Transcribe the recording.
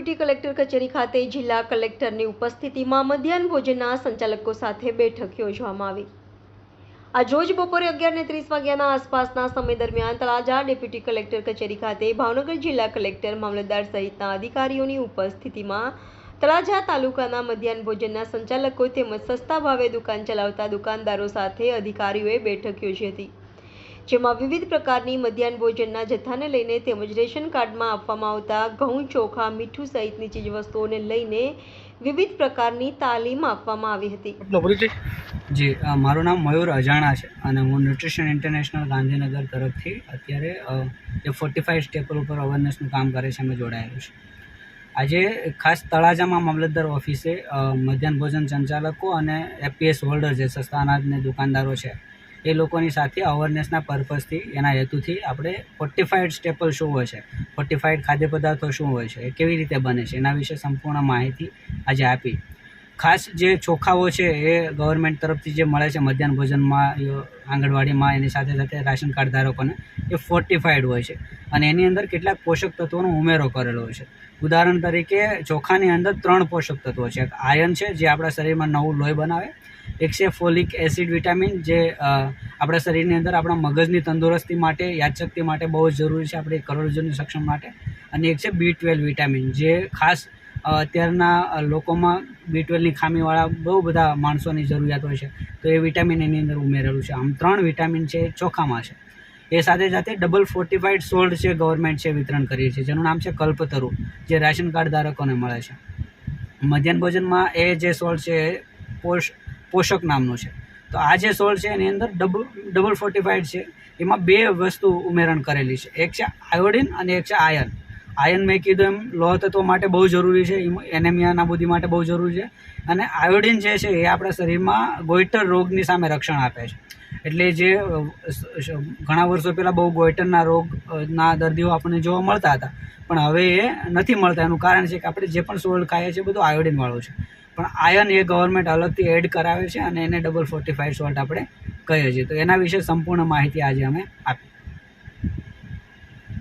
Deputy collector કચેરી ખાતે જિલ્લા કલેક્ટરની ઉપસ્થિતિમાં મધ્યાહન ભોજનના સંચાલકો સાથે બેઠક યોજવામાં આવી. આજ રોજ બપોરે અગિયાર ત્રીસ વાગ્યાના આસપાસના સમય દરમિયાન તળાજા ડેપ્યુટી કલેક્ટર કચેરી ખાતે ભાવનગર જિલ્લા કલેક્ટર, મામલતદાર સહિતના અધિકારીઓની ઉપસ્થિતિમાં તળાજા તાલુકાના મધ્યાહન ભોજનના સંચાલકો તેમજ સસ્તા ભાવે દુકાન ચલાવતા દુકાનદારો સાથે અધિકારીઓએ બેઠક યોજી હતી. જેમાં વિવિધ પ્રકારની મધ્યાહન ભોજનના જથ્થાને લઈને તેમજ રેશન કાર્ડમાં આપવામાં આવતા ઘઉં ચોખા મીઠું સહિતની ચીજવસ્તુઓને લઈને વિવિધ પ્રકારની તાલીમ આપવામાં આવી હતી. જી મારું નામ મયુર અજાણા છે અને હું ન્યુટ્રિશન ઇન્ટરનેશનલ ગાંધીનગર તરફથી અત્યારે જે ફોર્ટી ફાઈવ સ્ટેપલ ઉપર અવેરનેસનું કામ કરે છે અમે જોડાયેલું છે. આજે ખાસ તળાજામાં મામલતદાર ઓફિસે મધ્યાહન ભોજન સંચાલકો અને એપીએસ હોલ્ડર જે સસ્તા અનાજને દુકાનદારો છે એ લોકોની સાથે અવેરનેસના પર્પઝથી એના હેતુથી આપણે ફોર્ટિફાઈડ સ્ટેપલ શું હોય છે? ફોર્ટિફાઈડ ખાદ્ય પદાર્થો શું હોય છે? એ કેવી રીતે બને છે? એના વિશે સંપૂર્ણ માહિતી આજે આપી. ખાસ જે ચોખાઓ છે એ ગવર્મેન્ટ તરફથી જે મળે છે મધ્યાહન ભોજનમાં આંગણવાડીમાં, એની સાથે સાથે રાશન કાર્ડ ધારકોને, એ ફોર્ટિફાઈડ હોય છે. અને એની અંદર કેટલાક પોષક તત્વોનો ઉમેરો કરેલો હોય છે. ઉદાહરણ તરીકે, ચોખાની અંદર ત્રણ પોષક તત્વો છે. એક આયર્ન છે, જે આપણા શરીરમાં નવું લોહી બનાવે. એક છે ફોલિક એસિડ વિટામિન જે આપણા શરીરની અંદર આપણા મગજની તંદુરસ્તી માટે, યાદશક્તિ માટે બહુ જ જરૂરી છે, આપણી કરોડરજ્જુની સક્ષમ માટે. અને એક છે બી ટ્વેલ્વ વિટામિન જે ખાસ અત્યારના લોકોમાં બી ટ્વેલ્વની ખામીવાળા બહુ બધા માણસોની જરૂરિયાત હોય છે. તો એ વિટામિન એની અંદર ઉમેરેલું છે. આમ ત્રણ વિટામિન છે ચોખામાં છે. એ સાથે સાથે ડબલ ફોર્ટિફાઈડ સોલ્ડ છે ગવર્મેન્ટ છે વિતરણ કરીએ છીએ જેનું નામ છે કલ્પતરુ, જે રાશન કાર્ડ ધારકોને મળે છે. મધ્યાહન ભોજનમાં એ જે સોલ્ટ છે, એ પોષ, પોષક નામનું છે. તો આ જે સોલ્ટ છે, એની અંદર ડબલ ડબલ ફોર્ટિફાઈડ છે. એમાં બે વસ્તુ ઉમેરણ કરેલી છે. એક છે આયોડિન અને એક છે આયર્ન આયર્ન મેં કીધું એમ લોહ તત્વો માટે બહુ જરૂરી છે એનેમિયા નાબૂદી માટે બહુ જરૂરી છે. અને આયોડિન જે છે એ આપણા શરીરમાં ગોઈટર રોગની સામે રક્ષણ આપે છે. એટલે જે ઘણા વર્ષો પહેલાં બહુ ગોઈટરના રોગના દર્દીઓ આપણને જોવા મળતા હતા. પણ હવે એ નથી મળતા. એનું કારણ છે કે આપણે જે પણ સોલ્ટ ખાઈએ છીએ બધું આયોડિનવાળું છે. પણ આયર્ન એ ગવર્મેન્ટ અલગથી એડ કરાવે છે અને એને ડબલ ફોર્ટિફાઈડ સોલ્ટ આપણે કહીએ છીએ. તો એના વિશે સંપૂર્ણ માહિતી આજે અમે આપી